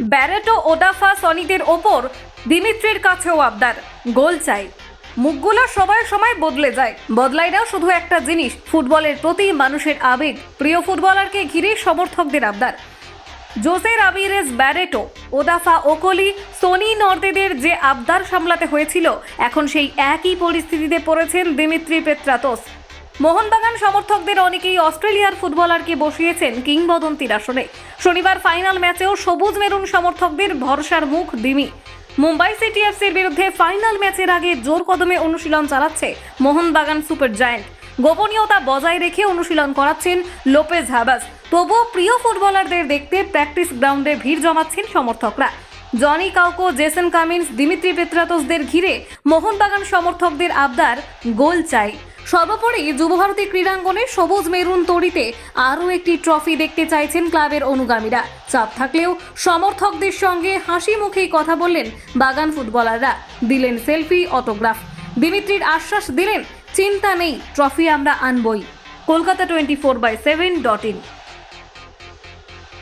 Barreto, ওদাফা, সনিদের ওপর দিমিত্রির কাছেও আবদার। গোল চাই। মুখগুলো সময় সময় বদলে যায়। বদলায় না শুধু একটা জিনিস, ফুটবলের প্রতি মানুষের আবেগ। প্রিয় ফুটবলারকে ঘিরে সমর্থকদের আবদার। Jose Ramirez Barreto, Odafa, Okolie, Sony নর্দেদের যে আবদার সামলাতে হয়েছিল, এখন সেই একই পরিস্থিতিতে পড়েছেন দিমিত্রি পেত্রাতোস। মোহনবাগান সমর্থকদের অনেকেই অস্ট্রেলিয়ার ফুটবলারকে বসিয়েছেন কিংবদন্তির আসনে। শনিবার ফাইনাল ম্যাচেও সবুজ মেরুন সমর্থকদের ভরসার মুখ দিমি। মুম্বাই সিটি এফসির বিরুদ্ধে ফাইনাল ম্যাচের আগে জোর কদমে অনুশীলন চালাচ্ছে মোহনবাগান সুপার জায়ান্ট। গোপনীয়তা বজায় রেখে অনুশীলন করাচ্ছেন লোপেজ হাবাস তবুও প্রিয় ফুটবলারদের দেখতে প্র্যাকটিস গ্রাউন্ডে ভিড় জমাচ্ছেন সমর্থকরা। Johnny Kaukko, Jason Cummings, Dimitri পেত্রাতোসদের ঘিরে মোহনবাগান সমর্থকদের আবদার গোল চাই। সর্বোপরি যুবভারতী ক্রীড়াঙ্গনে সবুজ মেরুন তরিতে আরও একটি ট্রফি দেখতে চাইছেন ক্লাবের অনুগামীরা। চাপ থাকলেও সমর্থকদের সঙ্গে হাসি মুখেই কথা বললেন বাগান ফুটবলাররা। দিলেন সেলফি, অটোগ্রাফ। দিমিত্রির আশ্বাস দিলেন, চিন্তা নেই, ট্রফি আমরা আনবই। Kolkata twenty four by seven dot in.